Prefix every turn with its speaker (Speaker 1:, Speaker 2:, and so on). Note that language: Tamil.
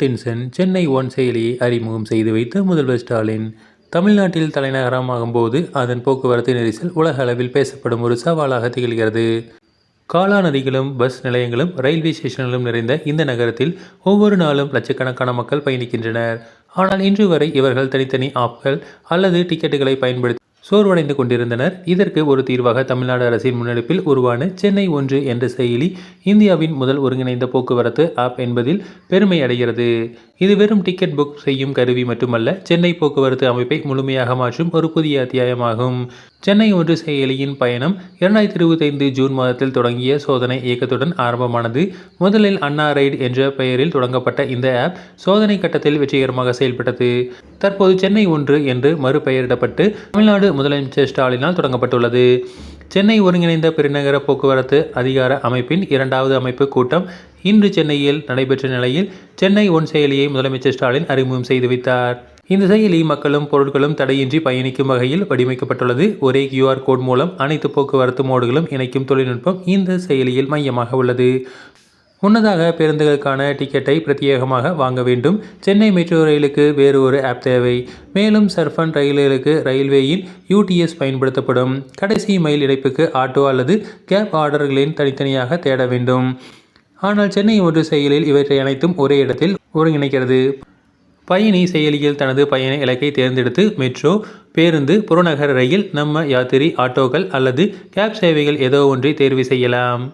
Speaker 1: டென்ஷன் சென்னை ஒன் செயலியை அறிமுகம் செய்து வைத்த முதல்வர் ஸ்டாலின் தமிழ்நாட்டில் தலைநகரமாகும் போது அதன் போக்குவரத்து நெரிசல் உலக அளவில் பேசப்படும் ஒரு சவாலாக திகழ்கிறது. காலா நதிகளும் பஸ் நிலையங்களும் ரயில்வே ஸ்டேஷன்களும் நிறைந்த இந்த நகரத்தில் ஒவ்வொரு நாளும் லட்சக்கணக்கான மக்கள் பயணிக்கின்றனர். ஆனால் இன்று வரை இவர்கள் தனித்தனி ஆப்கள் அல்லது டிக்கெட்டுகளை பயன்படுத்தி சோர்வடைந்து கொண்டிருந்தனர். இதற்கு ஒரு தீர்வாக தமிழ்நாடு அரசின் முன்னெடுப்பில் உருவான சென்னை ஒன்று என்ற செயலி இந்தியாவின் முதல் ஒருங்கிணைந்த போக்குவரத்து ஆப் என்பதில் பெருமை அடைகிறது. இது வெறும் டிக்கெட் புக் செய்யும் கருவி மட்டுமல்ல சென்னை போக்குவரத்து அமைப்பை முழுமையாக மாற்றும் ஒரு புதிய அத்தியாயமாகும். சென்னை ஒன்று செயலியின் பயணம் இரண்டாயிரத்தி இருபத்தைந்து ஜூன் மாதத்தில் தொடங்கிய சோதனை இயக்கத்துடன் ஆரம்பமானது. முதலில் அண்ணா ரைடு என்ற பெயரில் தொடங்கப்பட்ட இந்த ஆப் சோதனை கட்டத்தில் வெற்றிகரமாக செயல்பட்டது. தற்போது சென்னை ஒன்று என்று மறுபெயரிடப்பட்டு தமிழ்நாடு முதலமைச்சர் ஸ்டாலினால் தொடங்கப்பட்டுள்ளது. சென்னை ஒருங்கிணைந்த பெருநகர போக்குவரத்து அதிகார அமைப்பின் இரண்டாவது அமைப்பு கூட்டம் இன்று சென்னையில் நடைபெற்ற நிலையில் சென்னை ஒன் செயலியை முதலமைச்சர் ஸ்டாலின் அறிமுகம் செய்து வைத்தார். இந்த செயலி மக்களும் பொருட்களும் தடையின்றி பயணிக்கும் வகையில் வடிவமைக்கப்பட்டுள்ளது. ஒரே கியூஆர் கோட் மூலம் அனைத்து போக்குவரத்து மோடுகளும் இணைக்கும் தொழில்நுட்பம் இந்த செயலியில் மையமாக உள்ளது. முன்னதாக பேருந்துகளுக்கான டிக்கெட்டை பிரத்யேகமாக வாங்க வேண்டும். சென்னை மெட்ரோ ரயிலுக்கு வேறு ஒரு ஆப் தேவை. மேலும் சர்ஃபன் ரயில்களுக்கு ரயில்வேயின் யூடிஎஸ் பயன்படுத்தப்படும். கடைசி மைல் இணைப்புக்கு ஆட்டோ அல்லது கேப் ஆர்டர்களின் தனித்தனியாக தேட வேண்டும். ஆனால் சென்னை ஒன்று செயலில் இவற்றை அனைத்தும் ஒரே இடத்தில் ஒருங்கிணைக்கிறது. பயணி செயலியில் தனது பயண இலக்கை தேர்ந்தெடுத்து மெட்ரோ பேருந்து புறநகர் ரயில் நம்ம யாத்திரி ஆட்டோக்கள் அல்லது கேப் சேவைகள் ஏதோ ஒன்றை தேர்வு செய்யலாம்.